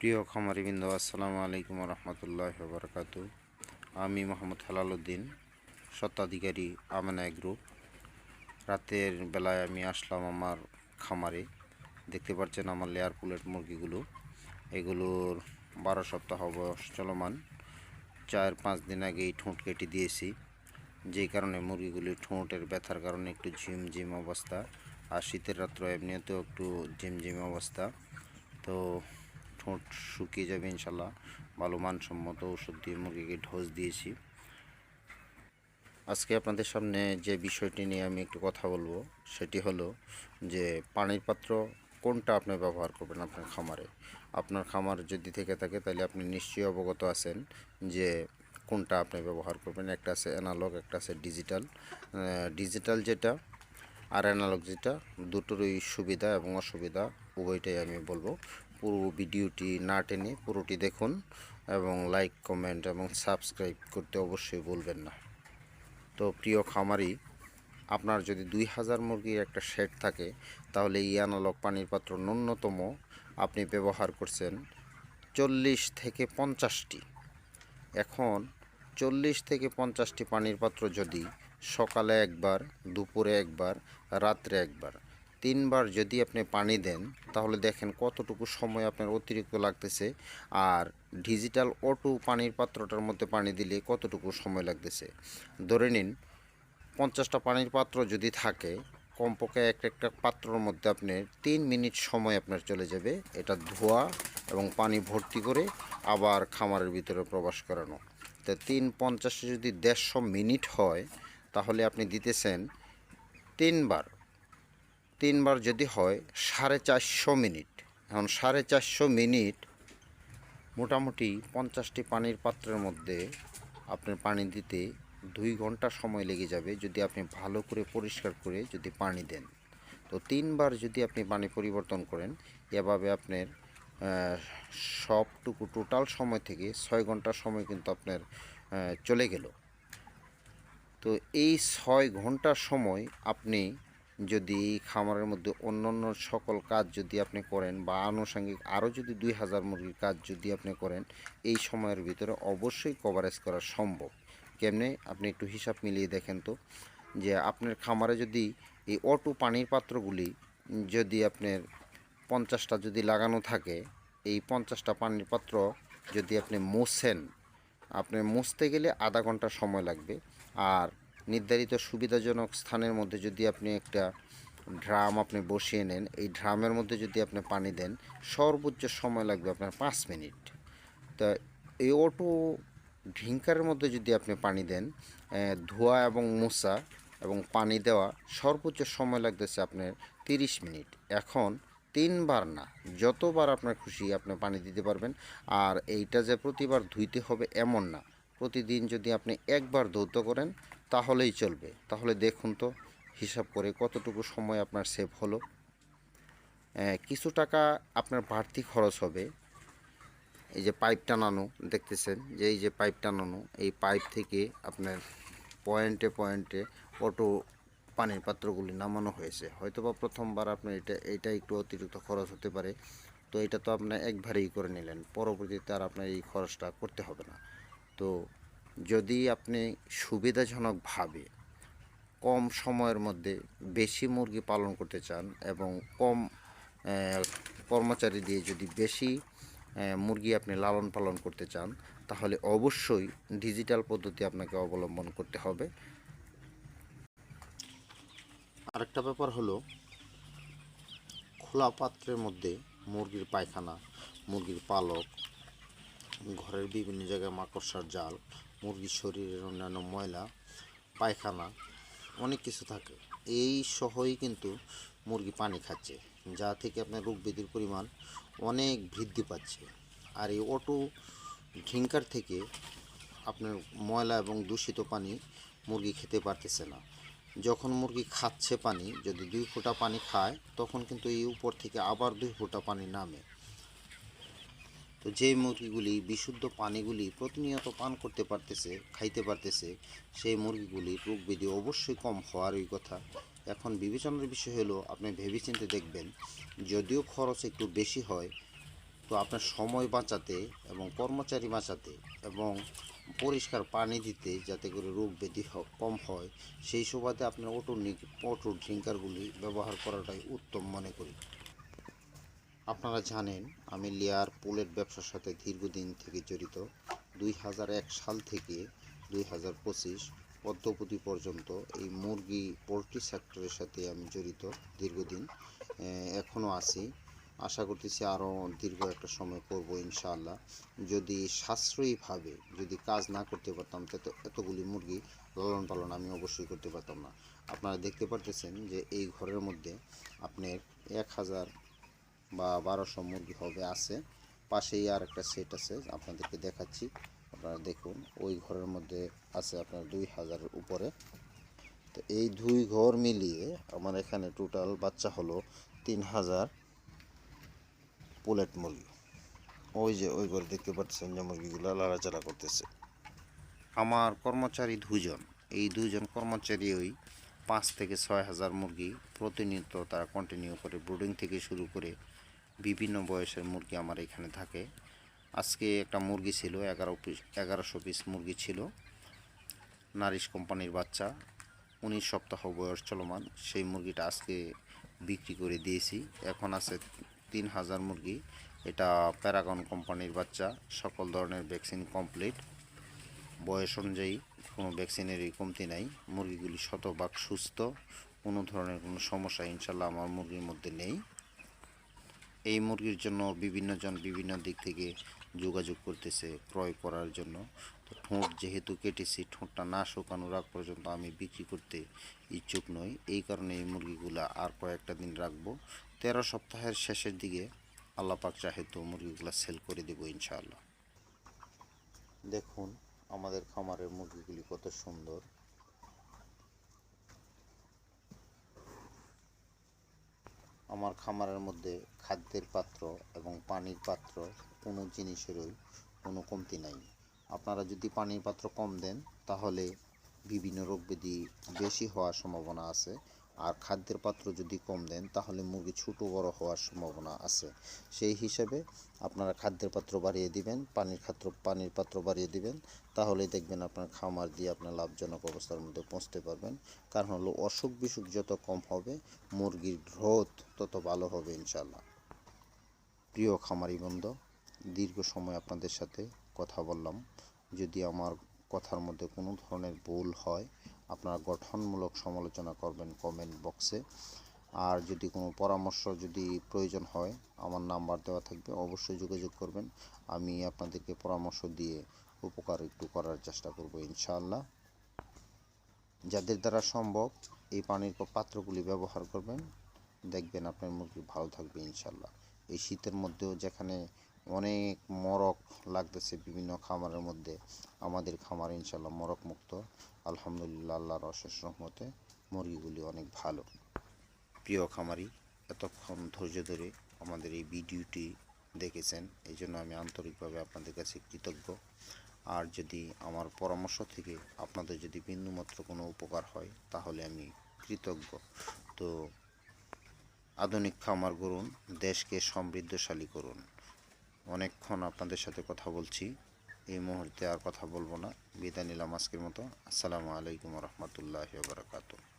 প্রিয় খামারিবৃন্দ, আসসালামু আলাইকুম রহমতুল্লাহ বরকাত। আমি মোহাম্মদ হেলালুদ্দিন স্বত্বাধিকারী আমেনা গ্রুপ রাতের বেলায় আমি আসলাম আমার খামারে। দেখতে পাচ্ছেন আমার লেয়ার পুলেট মুরগিগুলো। এগুলোর বারো সপ্তাহ বয়স চলমান। চার পাঁচ দিন আগেই ঠোঁট কেটে দিয়েছি। যেই কারণে মুরগিগুলির ঠোঁটের ব্যথার কারণে একটু ঝিমঝিম অবস্থা। আর শীতের রাত্র এমনিতেও একটু ঝিমঝিম অবস্থা। তো ঠোঁট শুকিয়ে যাবে ইনশাল্লাহ। ভালো মানসম্মত ওষুধ দিয়ে মুরগিকে ঢোস দিয়েছি। আজকে আপনাদের সামনে যে বিষয়টি নিয়ে আমি একটু কথা বলব, সেটি হলো যে পানির পাত্র কোনটা আপনি ব্যবহার করবেন আপনার খামারে? আপনার খামার যদি থেকে থাকে, তাহলে আপনি নিশ্চয়ই অবগত আছেন যে কোনটা আপনি ব্যবহার করবেন। একটা আছে অ্যানালগ, একটা আছে ডিজিটাল। ডিজিটাল যেটা আর অ্যানালগ যেটা, দুটোরই সুবিধা এবং অসুবিধা, উভয়টাই আমি বলব। পুরো ভিডিওটি না টেনে পুরোটি দেখুন এবং লাইক, কমেন্ট এবং সাবস্ক্রাইব করতে অবশ্যই বলবেন না। তো প্রিয় খামারি, আপনার যদি দুই হাজার মুরগির একটা শেড থাকে, তাহলে এই অ্যানালগ পানির পাত্র ন্যূনতম আপনি ব্যবহার করছেন চল্লিশ থেকে পঞ্চাশটি। এখন চল্লিশ থেকে পঞ্চাশটি পানির পাত্র যদি সকালে একবার, দুপুরে একবার, রাত্রে একবার তিনবার যদি আপনি পানি দেন, তাহলে দেখেন কতটুকু সময় আপনার অতিরিক্ত লাগতেছে আর ডিজিটাল অটো পানির পাত্রটার মধ্যে পানি দিলে কতটুকু সময় লাগতেছে। ধরে নিন, পঞ্চাশটা পানির পাত্র যদি থাকে, কমপক্ষে এক একটা পাত্রর মধ্যে আপনার তিন মিনিট সময় আপনার চলে যাবে এটা ধোয়া এবং পানি ভর্তি করে আবার খামারের ভিতরে প্রবেশ করানো। তো তিন পঞ্চাশে যদি দেড়শো মিনিট হয়, তাহলে আপনি দিতেছেন তিনবার। তিনবার যদি হয়, সাড়ে চারশো মিনিট। এখন সাড়ে চারশো মিনিট মোটামুটি পঞ্চাশটি পানির পাত্রের মধ্যে আপনার পানি দিতে দুই ঘণ্টা সময় লেগে যাবে যদি আপনি ভালো করে পরিষ্কার করে যদি পানি দেন। তো তিনবার যদি আপনি পানি পরিবর্তন করেন, এভাবে আপনার সবটুকু টোটাল সময় থেকে ছয় ঘণ্টা সময় কিন্তু আপনার চলে গেল। তো এই ছয় ঘণ্টার সময় আপনি যদি খামারের মধ্যে অন্য অন্য সকল কাজ যদি আপনি করেন বা আনুষঙ্গিক আরও যদি দুই হাজার মুরগির কাজ যদি আপনি করেন, এই সময়ের ভিতরে অবশ্যই কভারেজ করা সম্ভব। কেমনে? আপনি একটু হিসাব মিলিয়ে দেখেন তো। যে আপনার খামারে যদি এই অটো পানির পাত্রগুলি যদি আপনার পঞ্চাশটা যদি লাগানো থাকে, এই পঞ্চাশটা পানির পাত্র যদি আপনি মোছেন, আপনি মুছতে গেলে আধা ঘণ্টা সময় লাগবে। আর নির্ধারিত সুবিধাজনক স্থানের মধ্যে যদি আপনি একটা ড্রাম আপনি বসিয়ে নেন, এই ড্রামের মধ্যে যদি আপনি পানি দেন, সর্বোচ্চ সময় লাগবে আপনার পাঁচ মিনিট। তা এই অটো ড্রিঙ্কারের মধ্যে যদি আপনি পানি দেন ধোয়া এবং মোছা এবং পানি দেওয়া সর্বোচ্চ সময় লাগতেছে আপনার তিরিশ মিনিট। এখন তিনবার না, যতবার আপনার খুশি আপনি পানি দিতে পারবেন। আর এইটা যে প্রতিবার ধুইতে হবে এমন না। প্রতিদিন যদি আপনি একবার ধৌত করেন তাহলেই চলবে। তাহলে দেখুন তো হিসাব করে কতটুকু সময় আপনার সেভ হলো। কিছু টাকা আপনার বাড়তি খরচ হবে। এই যে পাইপ টানানো, দেখতেছেন? যে এই যে পাইপ টানানো, এই পাইপ থেকে আপনার পয়েন্টে পয়েন্টে অটো পানির পাত্রগুলি নামানো হয়েছে। হয়তো বা প্রথমবার আপনার এটা এটা একটু অতিরিক্ত খরচ হতে পারে। তো এটা তো আপনার একবারেই করে নিলেন। পরবর্তীতে আর আপনার এই খরচটা করতে হবে না। তো যদি আপনি সুবিধাজনকভাবে কম সময়ের মধ্যে বেশি মুরগি পালন করতে চান এবং কম কর্মচারী দিয়ে যদি বেশি মুরগি আপনি লালন পালন করতে চান, তাহলে অবশ্যই ডিজিটাল পদ্ধতি আপনাকে অবলম্বন করতে হবে। আরেকটা ব্যাপার হলো, খোলা পাত্রের মধ্যে মুরগির পায়খানা, মুরগির পালক, ঘরের বিভিন্ন জায়গায় মাকড়সার জাল মুরগির শরীরের অন্যান্য ময়লা, পায়খানা, অনেক কিছু থাকে। এই সহই কিন্তু মুরগি পানি খাচ্ছে, যা থেকে আপনার রোগ ব্যাধির পরিমাণ অনেক বৃদ্ধি পাচ্ছে। আর এই অটো ড্রিঙ্কার থেকে আপনার ময়লা এবং দূষিত পানি মুরগি খেতে পারতেছে না। যখন মুরগি খাচ্ছে পানি, যদি দুই ফোঁটা পানি খায়, তখন কিন্তু এই উপর থেকে আবার দুই ফোঁটা পানি নামে। তো যে মুরগিগুলি বিশুদ্ধ পানিগুলি প্রতিনিয়ত পান করতে পারতেছে, খাইতে পারতেছে, সেই মুরগিগুলির রোগ ব্যাধি অবশ্যই কম হওয়ারই কথা। এখন বিবেচনার বিষয় হলো, আপনি ভেবেচিন্তে দেখবেন, যদিও খরচ একটু বেশি হয়, তো আপনার সময় বাঁচাতে এবং কর্মচারী বাঁচাতে এবং পরিষ্কার পানি দিতে যাতে করে রোগ ব্যাধি কম হয়, সেই সুবাদে আপনার অটো অটো ড্রিঙ্কারগুলি ব্যবহার করাটাই উত্তম মনে করি। আপনারা জানেন, আমি লেয়ার পুলের ব্যবসার সাথে দীর্ঘদিন থেকে জড়িত। দুই হাজার এক সাল থেকে দুই হাজার পঁচিশ পদ্মপতি পর্যন্ত এই মুরগি পোলট্রি সেক্টরের সাথে আমি জড়িত দীর্ঘদিন। এখনও আছি। আশা করতেছি আরও দীর্ঘ একটা সময় করব ইনশাআল্লাহ। যদি সাশ্রয়ীভাবে যদি কাজ না করতে পারতাম তাতে এতগুলি মুরগি লালন পালন আমি অবশ্যই করতে পারতাম না। আপনারা দেখতে পারতেছেন যে এই ঘরের মধ্যে আপনার এক হাজার বা বারোশো মুরগি হবে, আছে। পাশেই আর একটা সেট আছে, আপনাদেরকে দেখাচ্ছি। আপনারা দেখুন, ওই ঘরের মধ্যে আছে আপনার দুই হাজারের উপরে। তো এই দুই ঘর মিলিয়ে আমার এখানে টোটাল বাচ্চা হলো তিন হাজার পোলেট মুরগি। ওই যে ওই ঘরে দেখতে পাচ্ছেন যে মুরগিগুলো লাড়াচাড়া করতেছে। আমার কর্মচারী দুজন এই দুজন কর্মচারী ওই পাঁচ থেকে ছয় হাজার মুরগি প্রতিনিয়ত তারা কন্টিনিউ করে ব্রুডিং থেকে শুরু করে বিভিন্ন বয়সের মুরগি আমার এখানে থাকে। আজকে একটা মুরগি ছিল, এগারো পিস এগারোশো পিস মুরগি ছিল। নারিশ কোম্পানির বাচ্চা, উনিশ সপ্তাহ বয়স চলমান। সেই মুরগিটা আজকে বিক্রি করে দিয়েছি। এখন আছে তিন হাজার মুরগি। এটা প্যারাগন কোম্পানির বাচ্চা, সকল ধরনের ভ্যাকসিন কমপ্লিট। বয়স অনুযায়ী কোনো ভ্যাকসিনেরই কমতি নাই। মুরগিগুলি শতভাগ সুস্থ। কোনো ধরনের কোনো সমস্যা ইনশাল্লাহ আমার মুরগির মধ্যে নেই। এই মুরগির জন্য বিভিন্ন জন বিভিন্ন দিক থেকে যোগাযোগ করতেছে ক্রয় করার জন্য। তো ঠোঁট যেহেতু কেটেছি, ঠোঁটটা না শুকানোর আগ পর্যন্ত আমি বিক্রি করতে ইচ্ছুক নই। এই কারণে এই মুরগিগুলো আর কয়েকটা দিন রাখব। তেরো সপ্তাহের শেষের দিকে আল্লাহ পাক চাহে তো মুরগিগুলো সেল করে দেবো ইনশাআল্লাহ। দেখুন, আমাদের খামারের মুরগিগুলি কত সুন্দর। আমার খামারের মধ্যে খাদ্যের পাত্র এবং পানির পাত্র কোনো জিনিসেরই কোনো কমতি নাই। আপনারা যদি পানির পাত্র কম দেন, তাহলে বিভিন্ন রোগ ব্যাধি বেশি হওয়ার সম্ভাবনা আছে। আর খাদ্যের পাত্র যদি কম দেন, তাহলে মুরগি ছোটো বড় হওয়ার সম্ভাবনা আছে। সেই হিসেবে আপনারা খাদ্যের পাত্র বাড়িয়ে দিবেন, পানির খাত্র পানির পাত্র বাড়িয়ে দিবেন তাহলে দেখবেন আপনার খামার দিয়ে আপনার লাভজনক অবস্থার মধ্যে পৌঁছতে পারবেন। কারণ হলো, অসুখ বিসুখ যত কম হবে, মুরগির গ্রোথ তত ভালো হবে ইনশাল্লাহ প্রিয় খামারি বন্ধু, দীর্ঘ সময় আপনাদের সাথে কথা বললাম। যদি আমার কথার মধ্যে কোনো ধরনের ভুল হয় আপনারা গঠনমূলক সমালোচনা করবেন কমেন্ট বক্সে আর যদি কোনো পরামর্শ যদি প্রয়োজন হয়, আমার নাম্বার দেওয়া থাকবে, অবশ্যই যোগাযোগ করবেন। আমি আপনাদেরকে পরামর্শ দিয়ে উপকার একটু করার চেষ্টা করব ইনশাআল্লাহ। যাদের দ্বারা সম্ভব, এই পানির পাত্রগুলি ব্যবহার করবেন। দেখবেন আপনার মুরগি ভালো থাকবে ইনশাল্লাহ এই শীতের মধ্যেও যেখানে অনেক মরক লাগতেছে বিভিন্ন খামারের মধ্যে। আমাদের খামার ইনশাল্লাহ মরক মুক্ত আলহামদুলিল্লাহ, আল্লাহর অশেষ রহমতে মুরগিগুলি অনেক ভালো। প্রিয় খামারি, এতক্ষণ ধৈর্য ধরে আমাদের এই ভিডিওটি দেখেছেন এই জন্য আমি আন্তরিকভাবে আপনাদের কাছে কৃতজ্ঞ। আর যদি আমার পরামর্শ থেকে আপনাদের যদি বিন্দুমাত্র কোনো উপকার হয়, তাহলে আমি কৃতজ্ঞ। তো আধুনিক খামার করুন দেশকে সমৃদ্ধশালী করুন। অনেকক্ষণ আপনাদের সাথে কথা বলছি। এই মুহূর্তে আর কথা বলব না। বিদায় নিলাম আজকের মতো। আসসালামু আলাইকুম রহমতুল্লাহ বারকাতুহ।